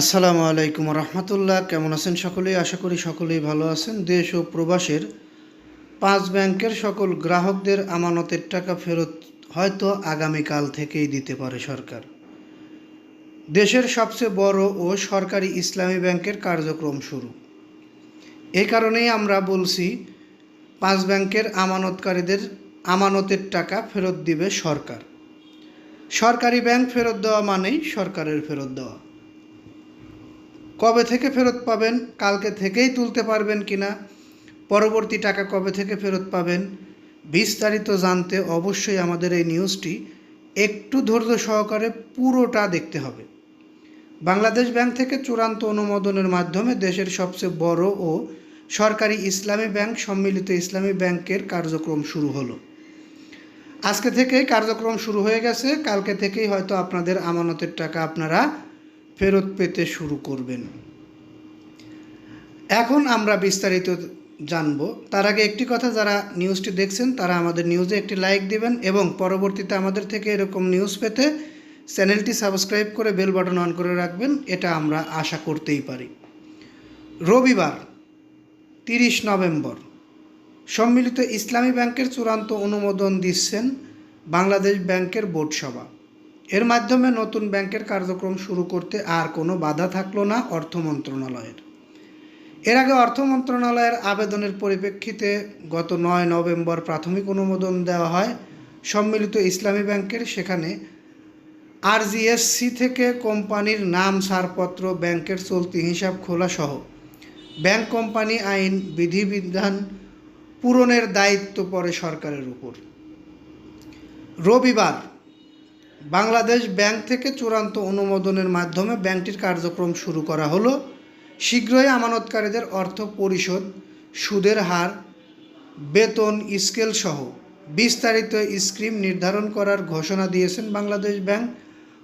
আসসালামু আলাইকুম রহমতুল্লাহ। কেমন আছেন সকলেই আশা করি সকলেই ভালো আছেন। দেশ ও প্রবাসের পাঁচ ব্যাংকের সকল গ্রাহকদের আমানতের টাকা ফেরত হয়তো আগামীকাল থেকেই দিতে পারে সরকার। দেশের সবচেয়ে বড় ও সরকারি ইসলামী ব্যাংকের কার্যক্রম শুরু। এ কারণেই আমরা বলছি, পাঁচ ব্যাংকের আমানতকারীদের আমানতের টাকা ফেরত দিবে সরকার। সরকারি ব্যাংক ফেরত দেওয়া মানেই সরকারের ফেরত দেওয়া। কবে থেকে ফেরত পাবেন, কালকে থেকেই তুলতে পারবেন কিনা পরবর্তী টাকা কবে থেকে ফেরত পাবেন, বিস্তারিত জানতে অবশ্যই আমাদের এই নিউজটি একটু ধৈর্য সহকারে পুরোটা দেখতে হবে। বাংলাদেশ ব্যাংক থেকে চূড়ান্ত অনুমোদনের মাধ্যমে দেশের সবচেয়ে বড় ও সরকারি ইসলামী ব্যাংক সম্মিলিত ইসলামী ব্যাংকের কার্যক্রম শুরু হলো। আজকে থেকেই কার্যক্রম শুরু হয়ে গেছে, কালকে থেকেই হয়তো আপনাদের আমানতের টাকা আপনারা ফেরত পেতে শুরু করবেন। এখন আমরা বিস্তারিত জানব। তার আগে একটি কথা যারা নিউজটি দেখছেন, তারা আমাদের নিউজে একটি লাইক দিবেন এবং পরবর্তীতে আমাদের থেকে এরকম নিউজ পেতে চ্যানেলটি সাবস্ক্রাইব করে বেল বাটন অন করে রাখবেন, এটা আমরা আশা করতেই পারি। রবিবার, তিরিশ নভেম্বর, সম্মিলিত ইসলামী ব্যাংকের চূড়ান্ত অনুমোদন দিচ্ছেন বাংলাদেশ ব্যাংকের বোর্ড সভা। এর মাধ্যমে নতুন ব্যাংকের কার্যক্রম শুরু করতে আর কোনো বাধা থাকল না অর্থ মন্ত্রণালয়ের। এর আগে অর্থ মন্ত্রণালয়ের আবেদনের পরিপ্রেক্ষিতে গত নয় নভেম্বর প্রাথমিক অনুমোদন দেওয়া হয় সম্মিলিত ইসলামী ব্যাংকের। সেখানে আরজিএসসি থেকে কোম্পানির নাম ছাড়পত্র ব্যাংকের চলতি হিসাব খোলা সহ ব্যাংক কোম্পানি আইন, বিধিবিধান পূরণের দায়িত্ব পড়ে সরকারের উপর। রবিবার বাংলাদেশ ব্যাংক থেকে চূড়ান্ত অনুমোদনের মাধ্যমে ব্যাংকটির কার্যক্রম শুরু করা হলো। শীঘ্রই আমানতকারীদের অর্থ পরিশোধ, সুদের হার, বেতন, স্কেল সহ বিস্তারিত স্কিম নির্ধারণ করার ঘোষণা দিয়েছেন বাংলাদেশ ব্যাংক।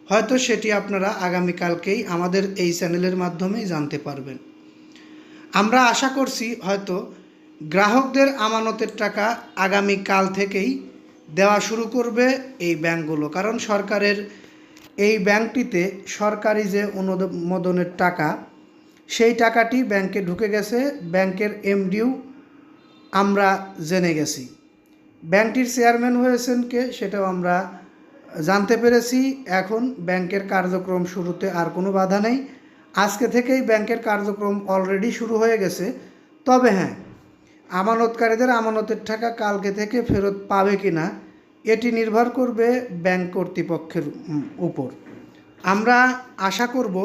হয়তো সেটি আপনারা আগামীকালকেই আমাদের এই চ্যানেলের মাধ্যমেই জানতে পারবেন। আমরা আশা করছি হয়তো গ্রাহকদের আমানতের টাকা আগামী কাল থেকেই দেওয়া শুরু করবে এই ব্যাংকগুলো। কারণ সরকারের এই ব্যাংকটিতে সরকারি যে অনুমোদনের টাকা, সেই টাকাটি ব্যাংকে ঢুকে গেছে, ব্যাংকের এমডিও আমরা জেনে গেছি। ব্যাংকটির চেয়ারম্যান হয়েছেন কে সেটাও আমরা জানতে পেরেছি। এখন ব্যাংকের কার্যক্রম শুরুতে আর কোনো বাধা নেই। আজকে থেকেই ব্যাংকের কার্যক্রম অলরেডি শুরু হয়ে গেছে। তবে হ্যাঁ আমানতকারীদের আমানতের টাকা কালকে থেকে ফেরত পাবে কি না, এটি নির্ভর করবে ব্যাংক কর্তৃপক্ষের উপর। আমরা আশা করব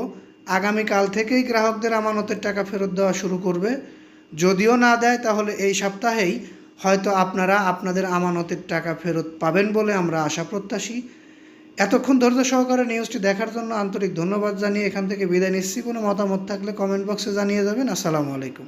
আগামীকাল থেকেই গ্রাহকদের আমানতের টাকা ফেরত দেওয়া শুরু করবে। যদিও না দেয়, তাহলে এই সপ্তাহেই হয়তো আপনারা আপনাদের আমানতের টাকা ফেরত পাবেন বলে আমরা আশা প্রত্যাশী। এতক্ষণ ধৈর্য সহকারে নিউজটি দেখার জন্য আন্তরিক ধন্যবাদ জানিয়ে এখান থেকে বিদায় নিচ্ছি। কোনো মতামত থাকলে কমেন্ট বক্সে জানিয়ে যাবেন। আসসালামু আলাইকুম।